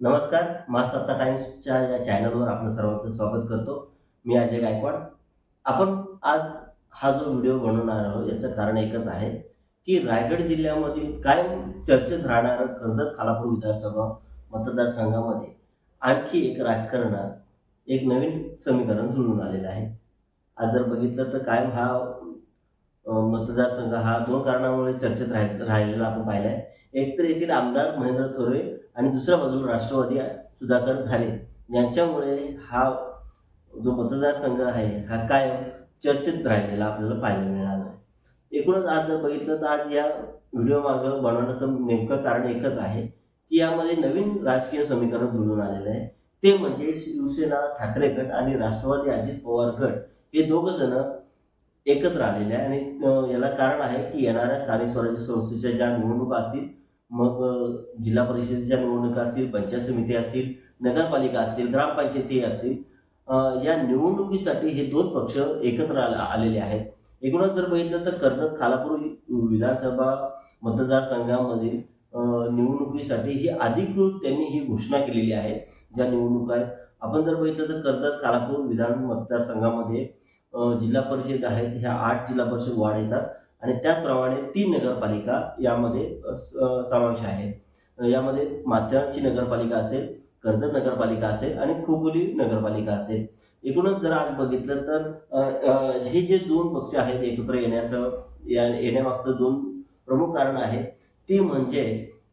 नमस्कार महासत्ता टाइम्सच्या या चॅनलवर आपलं सर्वांचं स्वागत करतो. मी अजय गायकवाड. आपण आज हा जो व्हिडिओ बनवणार आहोत याचं कारण एकच आहे की रायगड जिल्ह्यामधील कायम चर्चेत राहणारं कर्जत खालापूर विधानसभा मतदारसंघामध्ये आणखी एक राजकारणात एक नवीन समीकरण जुळून आलेलं आहे. आज जर बघितलं तर कायम हा मतदारसंघ हा दोन कारणामुळे चर्चेत राह राहिलेला आपण पाहिला आहे एक तर येथील आमदार महेंद्र थोरवे आणि दुसऱ्या बाजूला राष्ट्रवादी सुधाकर घाले यांच्यामुळे हा जो मतदारसंघ आहे हा कायम चर्चेत राहिलेला आपल्याला पाहायला मिळाला एकूणच आज जर बघितलं तर आज या व्हिडिओ मागं बनवण्याचं नेमकं कारण एकच आहे की यामध्ये नवीन राजकीय समीकरण जुळून आलेलं आहे. ते म्हणजे शिवसेना ठाकरे गट आणि राष्ट्रवादी अजित पवार गट हे दोघं जण एकत्र आलेले आहे. आणि याला कारण आहे की येणाऱ्या स्थानिक स्वराज्य संस्थेच्या ज्या निवडणुका असतील मग जिल्हा परिषदेच्या निवडणुका असतील पंचायत समिती असतील नगरपालिका असतील ग्रामपंचायती असतील या निवडणुकीसाठी हे दोन पक्ष एकत्र आलेले आहेत. एकूणच जर बघितलं तर कर्जत खालापूर विधानसभा मतदारसंघामध्ये निवडणुकीसाठी ही अधिकृत त्यांनी ही घोषणा केलेली आहे ज्या निवडणुका आहेत. आपण जर बघितलं तर कर्जत खालापूर विधान मतदारसंघामध्ये जिल्हा परिषद आहेत ह्या आठ जिल्हा परिषद वाढ येतात. आणि त्याचप्रमाणे तीन नगरपालिका यामध्ये समावेश आहे. यामध्ये माथेरानची नगरपालिका असेल कर्जत नगरपालिका असेल आणि खोपोली नगरपालिका असेल. एकूणच जर आज बघितलं तर हे जे दोन पक्ष आहेत एकत्र येण्याचं या येण्यामागचं दोन प्रमुख कारण आहे ती म्हणजे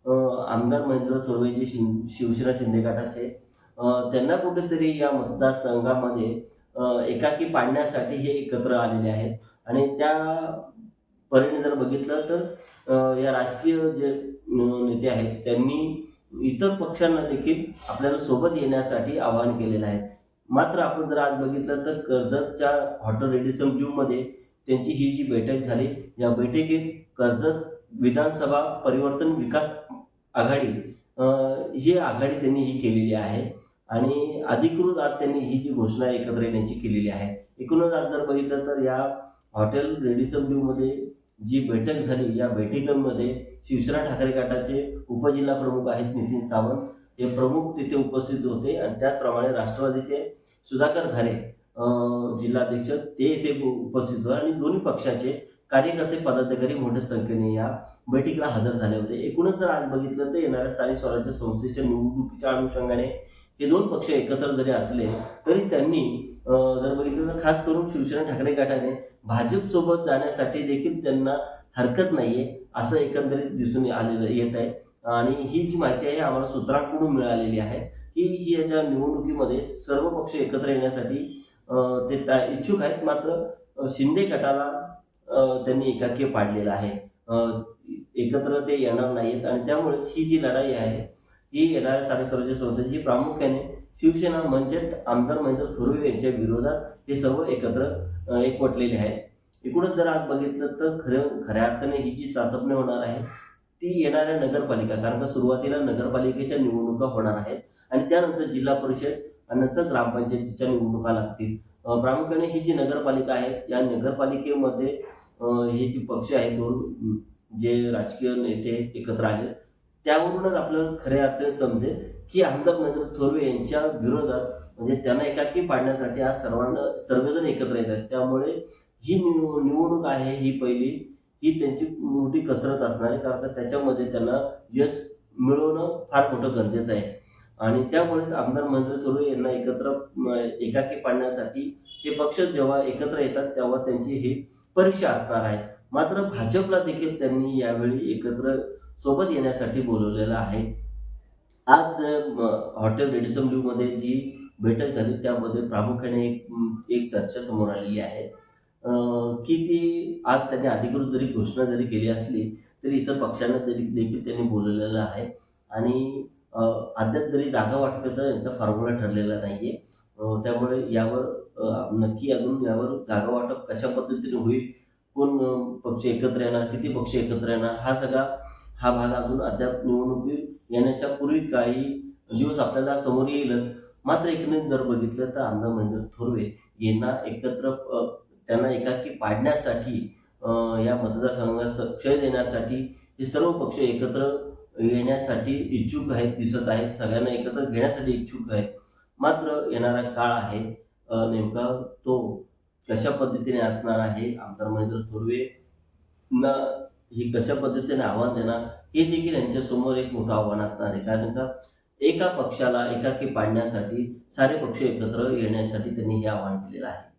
आमदार महेंद्र थोरवे शिं शिवसेना शिंदे गटाचे. त्यांना कुठेतरी या मतदारसंघामध्ये एकाकी पाडण्यासाठी हे एकत्र आलेले आहेत. आणि त्या परीने जर बघितलं तर या राजकीय जे नेते आहेत त्यांनी इतर पक्षांना देखील आपल्याला सोबत येण्यासाठी आवाहन केलेलं आहे. मात्र आपण जर आज बघितलं तर कर्जतच्या हॉटेल रेडिसन ब्ल्यूमध्ये त्यांची ही जी बैठक झाली या बैठकीत कर्जत विधानसभा परिवर्तन विकास आघाडी ही आघाडी त्यांनी ही केलेली आहे आणि अधिकृत आज त्यांनी ही जी घोषणा एकत्र येण्याची केलेली आहे. एकूणच आज जर बघितलं तर या हॉटेल रेडिसन ब्ल्यूमध्ये जी बैठक झाली या बैठकीमध्ये शिवसेना ठाकरे गटाचे उपजिल्हा प्रमुख आहेत नितीन सावंत. हे प्रमुख तिथे उपस्थित होते आणि त्याचप्रमाणे राष्ट्रवादीचे सुधाकर घारे जिल्हाध्यक्ष ते इथे उपस्थित होते आणि दोन्ही पक्षाचे कार्यकर्ते पदाधिकारी मोठ्या संख्येने या बैठकीला हजर झाले होते. एकूणच जर आज बघितलं तर येणाऱ्या स्थानिक स्वराज्य संस्थेच्या निवडणुकीच्या अनुषंगाने हे दोन पक्ष एकत्र जरी असले तरी त्यांनी जर बघितलं तर खास करून शिवसेना ठाकरे गटाने भाजपसोबत जाण्यासाठी देखील त्यांना हरकत नाहीये असं एकंदरीत दिसून आलेलं येत आहे. आणि ही जी माहिती आहे आम्हाला सूत्रांकडून मिळालेली आहे की ही याच्या निवडणुकीमध्ये सर्व पक्ष एकत्र येण्यासाठी ते त्या इच्छुक आहेत. मात्र शिंदे गटाला त्यांनी एकाकी पाडलेला आहे. एकत्र ते येणार नाहीत आणि त्यामुळे ही जी लढाई आहे ही येणाऱ्या स्थानिक स्वराज्य संस्थेची प्रामुख्याने शिवसेना म्हणजे आमदार महेंद्र थोरवे यांच्या विरोधात हे सर्व एकत्र एकवटलेले आहेत. एकूणच जर आज बघितलं तर खरं खऱ्या अर्थाने ही जी चाचपणी होणार आहे ती येणाऱ्या नगरपालिका कारण का सुरुवातीला नगरपालिकेच्या निवडणुका होणार आहेत आणि त्यानंतर जिल्हा परिषद आणि नंतर ग्रामपंचायतीच्या निवडणुका लागतील. प्रामुख्याने ही जी नगरपालिका आहे या नगरपालिकेमध्ये हे जे पक्ष आहेत दोन जे राजकीय नेते एकत्र आले त्यावरूनच आपल्याला खऱ्या अर्थाने समजेल की आमदार नरेंद्र थोरवे यांच्या विरोधात म्हणजे त्यांना एकाकी पाडण्यासाठी आज सर्वांना सर्वजण एकत्र येतात. त्यामुळे ही निवडणूक आहे ही पहिली. ही त्यांची मोठी कसरत असणार आहे कारण का त्याच्यामध्ये त्यांना यश मिळवणं फार मोठं गरजेचं आहे. आणि त्यामुळेच आमदार महेंद्र थोरवे यांना एकत्र एकाकी पाडण्यासाठी हे पक्ष जेव्हा एकत्र येतात तेव्हा त्यांची ही परीक्षा असणार आहे. मात्र भाजपला देखील त्यांनी यावेळी एकत्र सोबत येण्यासाठी बोलवलेलं आहे. आज हॉटेल रेडिसममध्ये जी बैठक झाली त्यामध्ये प्रामुख्याने एक एक चर्चा समोर आलेली आहे. की ती आज त्यांनी अधिकृत जरी घोषणा जरी केली असली तरी इतर पक्षांना तरी देखील त्यांनी बोलवलेलं आहे. आणि अद्याप जरी जागा वाटपाचा यांचा फॉर्म्युला ठरलेला नाही आहे त्यामुळे यावर नक्की अजून यावर जागा वाटप कशा पद्धतीने होईल कोण पक्ष एकत्र येणार किती पक्ष एकत्र येणार हा सगळा हा भाग अजून अद्याप निवडणुकी येण्याच्या पूर्वी काही दिवस आपल्याला समोर येईलच. मात्र एकंदरीत जर बघितलं तर आमदार महेंद्र थोरवे यांना एकत्र त्यांना एकाकी पाडण्यासाठी या मतदारसंघाला क्षय देण्यासाठी हे सर्व पक्ष एकत्र येण्यासाठी इच्छुक आहेत दिसत आहेत. सगळ्यांना एकत्र घेण्यासाठी इच्छुक आहेत. मात्र येणारा काळ आहे नेमका तो कशा पद्धतीने असणार आहे? आमदार महेंद्र थोरवे न ही कशा पद्धतीने आव्हान देणार हे देखील यांच्यासमोर एक मोठं आव्हान असणार आहे. कारण का? एका पक्षाला एकाकी पाडण्यासाठी सारे पक्ष एकत्र येण्यासाठी त्यांनी हे आव्हान केलेलं आहे.